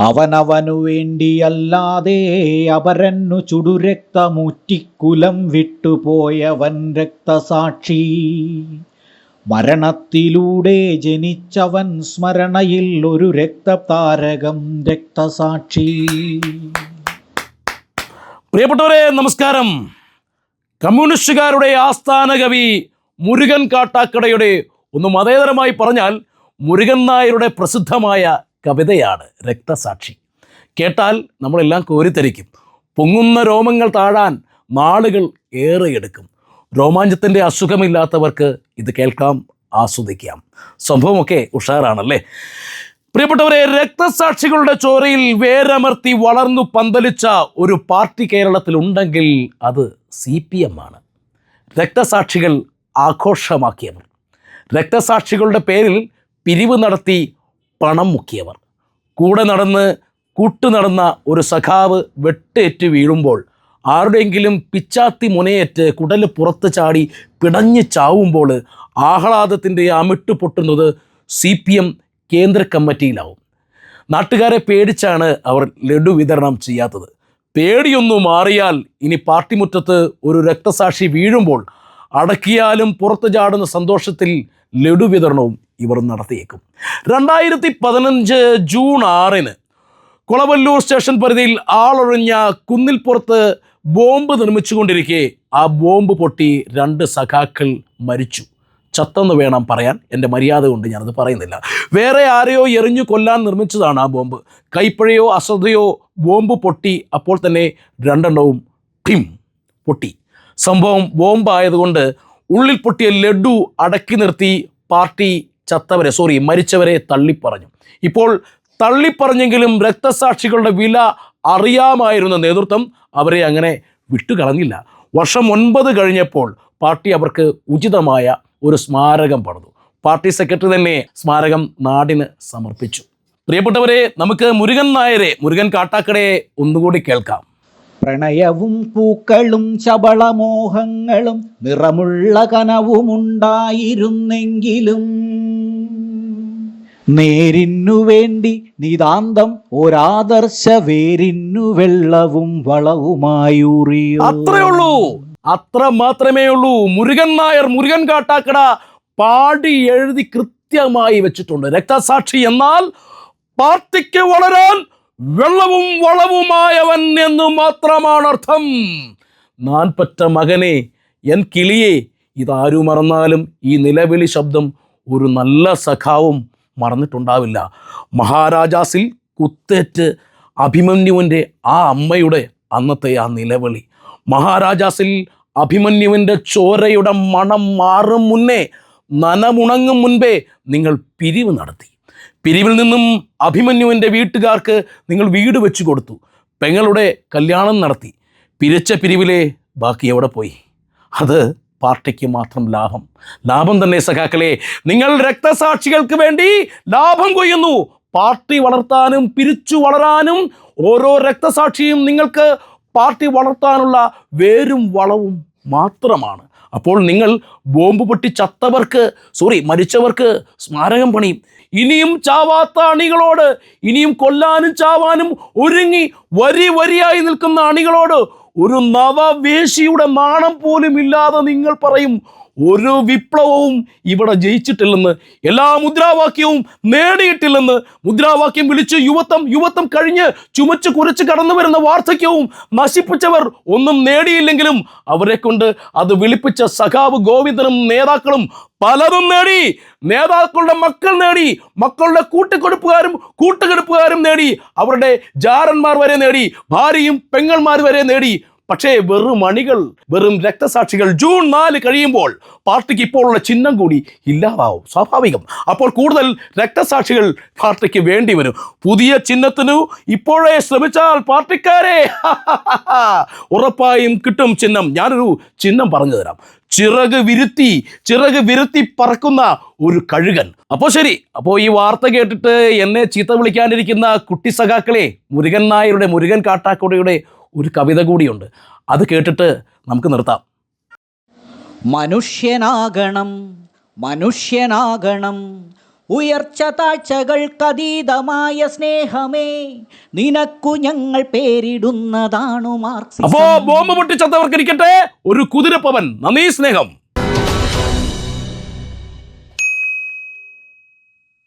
അവനവനു വേണ്ടിയല്ലാതെ അപരന്നു ചുടുരക്തമൂറ്റിക്കുലം വിട്ടുപോയവൻ രക്തസാക്ഷി. മരണത്തിലൂടെ ജനിച്ചവൻ സ്മരണയിൽ ഒരു രക്തതാരകം രക്തസാക്ഷി. പ്രിയപ്പെട്ടവരെ നമസ്കാരം. കമ്മ്യൂണിസ്റ്റുകാരുടെ ആസ്ഥാന കവി മുരുകൻ കാട്ടാക്കടയുടെ ഒന്ന് മതേതരമായി പറഞ്ഞാൽ മുരുകൻ നായരുടെ പ്രസിദ്ധമായ കവിതയാണ് രക്തസാക്ഷി. കേട്ടാൽ നമ്മളെല്ലാം കോരിത്തരിക്കും പൊങ്ങുന്ന രോമങ്ങൾ താഴാൻ നാളുകൾ ഏറെ എടുക്കും രോമാഞ്ചത്തിന്റെ അസുഖമില്ലാത്തവർക്ക് ഇത് കേൾക്കാം ആസ്വദിക്കാം. സംഭവമൊക്കെ ഉഷാറാണല്ലേ? പ്രിയപ്പെട്ടവരെ രക്തസാക്ഷികളുടെ ചോരയിൽ വേരമർത്തി വളർന്നു പന്തലിച്ച ഒരു പാർട്ടി കേരളത്തിൽ ഉണ്ടെങ്കിൽ അത് സി പി എം ആണ്. രക്തസാക്ഷികൾ ആഘോഷമാക്കിയവർ. രക്തസാക്ഷികളുടെ പേരിൽ പിരിവ് നടത്തി പണം മുക്കിയവർ. കൂടെ നടന്ന് കൂട്ടു നടന്ന ഒരു സഖാവ് വെട്ടേറ്റ് വീഴുമ്പോൾ ആരുടെയെങ്കിലും പിച്ചാത്തി മുനയേറ്റ് കുടൽ പുറത്ത് ചാടി പിടഞ്ഞ് ചാവുമ്പോൾ ആഹ്ലാദത്തിന്റെ അമിട്ട് പൊട്ടുന്നത് സി പി എം കേന്ദ്ര കമ്മിറ്റിയിലാവും. നാട്ടുകാരെ പേടിച്ചാണ് അവർ ലഡു വിതരണം ചെയ്യാത്തത്. പേടിയൊന്നു മാറിയാൽ ഇനി പാർട്ടി മുറ്റത്ത് ഒരു രക്തസാക്ഷി വീഴുമ്പോൾ അടക്കിയാലും പുറത്തു ചാടുന്ന സന്തോഷത്തിൽ ലഡു വിതരണവും ഇവർ നടത്തിയേക്കും. രണ്ടായിരത്തി പതിനഞ്ച് ജൂൺ ആറിന് കുളവല്ലൂർ സ്റ്റേഷൻ പരിധിയിൽ ആളൊഴിഞ്ഞ കുന്നിൽപ്പുറത്ത് ബോംബ് നിർമ്മിച്ചുകൊണ്ടിരിക്കെ ആ ബോംബ് പൊട്ടി രണ്ട് സഖാക്കൾ മരിച്ചു. ചത്തെന്ന് വേണം പറയാൻ. എന്റെ മര്യാദ കൊണ്ട് ഞാനത് പറയുന്നില്ല. വേറെ ആരെയോ എറിഞ്ഞു കൊല്ലാൻ നിർമ്മിച്ചതാണ് ആ ബോംബ്. കൈപ്പഴയോ അശ്രദ്ധയോ ബോംബ് പൊട്ടി. അപ്പോൾ തന്നെ രണ്ടെണ്ണവും ടിം പൊട്ടി. സംഭവം ബോംബായതുകൊണ്ട് ഉള്ളിൽ പൊട്ടിയ ലഡു അടക്കി നിർത്തി പാർട്ടി ചത്തവരെ സോറി മരിച്ചവരെ തള്ളിപ്പറഞ്ഞു. ഇപ്പോൾ തള്ളിപ്പറഞ്ഞെങ്കിലും രക്തസാക്ഷികളുടെ വില അറിയാമായിരുന്ന നേതൃത്വം അവരെ അങ്ങനെ വിട്ടുകളഞ്ഞില്ല. വർഷം ഒൻപത് കഴിഞ്ഞപ്പോൾ പാർട്ടി അവർക്ക് ഉചിതമായ ഒരു സ്മാരകം പണിതു. പാർട്ടി സെക്രട്ടറി തന്നെ സ്മാരകം നാടിന് സമർപ്പിച്ചു. പ്രിയപ്പെട്ടവരെ നമുക്ക് മുരുകൻ നായരെ മുരുകൻ കാട്ടാക്കടയെ ഒന്നുകൂടി കേൾക്കാം. പ്രണയവും പൂക്കളും ശബളമോഹങ്ങളും നിറമുള്ള കനവുമുണ്ടായിരുന്നെങ്കിലും നേരിന്നു വേണ്ടി നിതാന്തം ഒരാദർശ വേരിന്നു വെള്ളവും വളവുമായൂറിയോ. അത്രേ ഉള്ളൂ. അത്ര മാത്രമേ ഉള്ളൂ. മുരുകൻ നായർ മുരുകൻ കാട്ടാക്കട പാടി എഴുതി കൃത്യമായി വെച്ചിട്ടുണ്ട്. രക്തസാക്ഷി എന്നാൽ പാർട്ടിക്ക് വളരാൻ വെള്ളവും വളവുമായവൻ എന്ന് മാത്രമാണ് അർത്ഥം. നാൻ പറ്റ മകനെ എൻ കിളിയെ ഇതാരു മറന്നാലും ഈ നിലവിളി ശബ്ദം ഒരു നല്ല സഖാവും മറന്നിട്ടുണ്ടാവില്ല. മഹാരാജാസിൽ കുത്തേറ്റ് അഭിമന്യുവിന്റെ ആ അമ്മയുടെ അന്നത്തെ ആ നിലവിളി. മഹാരാജാസിൽ അഭിമന്യുവിന്റെ ചോരയുടെ മണം മാറും മുന്നേ നനമുണങ്ങും മുൻപേ നിങ്ങൾ പിരിവ് നടത്തി. പിരിവിൽ നിന്നും അഭിമന്യുവിന്റെ വീട്ടുകാർക്ക് നിങ്ങൾ വീട് വെച്ചു കൊടുത്തു. പെങ്ങളുടെ കല്യാണം നടത്തി. പിരിച്ച പിരിവിലെ ബാക്കി എവിടെ പോയി? അത് പാർട്ടിക്ക് മാത്രം ലാഭം. ലാഭം തന്നെ സഖാക്കളെ നിങ്ങൾ രക്തസാക്ഷികൾക്ക് വേണ്ടി ലാഭം കൊയ്യുന്നു. പാർട്ടി വളർത്താനും പിരിച്ചു വളരാനും ഓരോ രക്തസാക്ഷിയും നിങ്ങൾക്ക് പാർട്ടി വളർത്താനുള്ള വേരും വളവും മാത്രമാണ്. അപ്പോൾ നിങ്ങൾ ബോംബ് പൊട്ടി ചത്തവർക്ക് സോറി മരിച്ചവർക്ക് സ്മാരകം പണിയും ഇനിയും ചാവാത്ത അണികളോട് ഇനിയും കൊല്ലാനും ചാവാനും ഒരുങ്ങി വരി വരിയായി നിൽക്കുന്ന അണികളോട് ഒരു നവവേശിയുടെ നാണം പോലും ഇല്ലാതെ നിങ്ങൾ പറയും ഒരു വിപ്ലവവും ഇവിടെ ജയിച്ചിട്ടില്ലെന്ന് എല്ലാ മുദ്രാവാക്യവും നേടിയിട്ടില്ലെന്ന് മുദ്രാവാക്യം വിളിച്ച് യുവത്വം യുവത്വം കഴിഞ്ഞ് ചുമച്ച് കുരച്ച് കടന്നു വരുന്ന വാർദ്ധക്യവും നശിപ്പിച്ചവർ ഒന്നും നേടിയില്ലെങ്കിലും അവരെ കൊണ്ട് അത് വിളിപ്പിച്ച സഖാവ് ഗോവിന്ദനും നേതാക്കളും പലതും നേടി. നേതാക്കളുടെ മക്കൾ നേടി മക്കളുടെ കൂട്ടിക്കൊടുപ്പുകാരും കൂട്ടുകെടുപ്പുകാരും നേടി അവരുടെ ജാരന്മാർ വരെ നേടി ഭാര്യയും പെങ്ങന്മാർ വരെ നേടി. പക്ഷേ വെറും അണികൾ വെറും രക്തസാക്ഷികൾ ജൂൺ നാല് കഴിയുമ്പോൾ പാർട്ടിക്ക് ഇപ്പോഴുള്ള ചിഹ്നം കൂടി ഇല്ലാതാവും സ്വാഭാവികം. അപ്പോൾ കൂടുതൽ രക്തസാക്ഷികൾ പാർട്ടിക്ക് വേണ്ടി വരും. പുതിയ ചിഹ്നത്തിനു ഇപ്പോഴേ ശ്രമിച്ചാൽ പാർട്ടിക്കാരെ ഉറപ്പായും കിട്ടും ചിഹ്നം. ഞാനൊരു ചിഹ്നം പറഞ്ഞു തരാം. ചിറക് വിരുത്തി ചിറക് വിരുത്തി പറക്കുന്ന ഒരു കഴുകൻ. അപ്പോൾ ശരി അപ്പോൾ ഈ വാർത്ത കേട്ടിട്ട് എന്നെ ചീത്ത വിളിക്കാനിരിക്കുന്ന കുട്ടി സഖാക്കളെ മുരുകൻ നായരുടെ മുരുകൻ കാട്ടാക്കുടയുടെ ഒരു കവിത കൂടിയുണ്ട്. അത് കേട്ടിട്ട് നമുക്ക് നിർത്താം. മനുഷ്യനാകണം മനുഷ്യനാകണം. ഉയർച്ച താഴ്ചകൾക്കതീതമായ സ്നേഹമേ നിനക്കു ഞങ്ങൾ പേരിടുന്നതാണു അപ്പോ മാർക്സിസം ബോംബ് പൊട്ടിച്ചവർക്കിരിക്കട്ടെ ഒരു കുതിരപ്പവൻ. നന്ദി സ്നേഹം.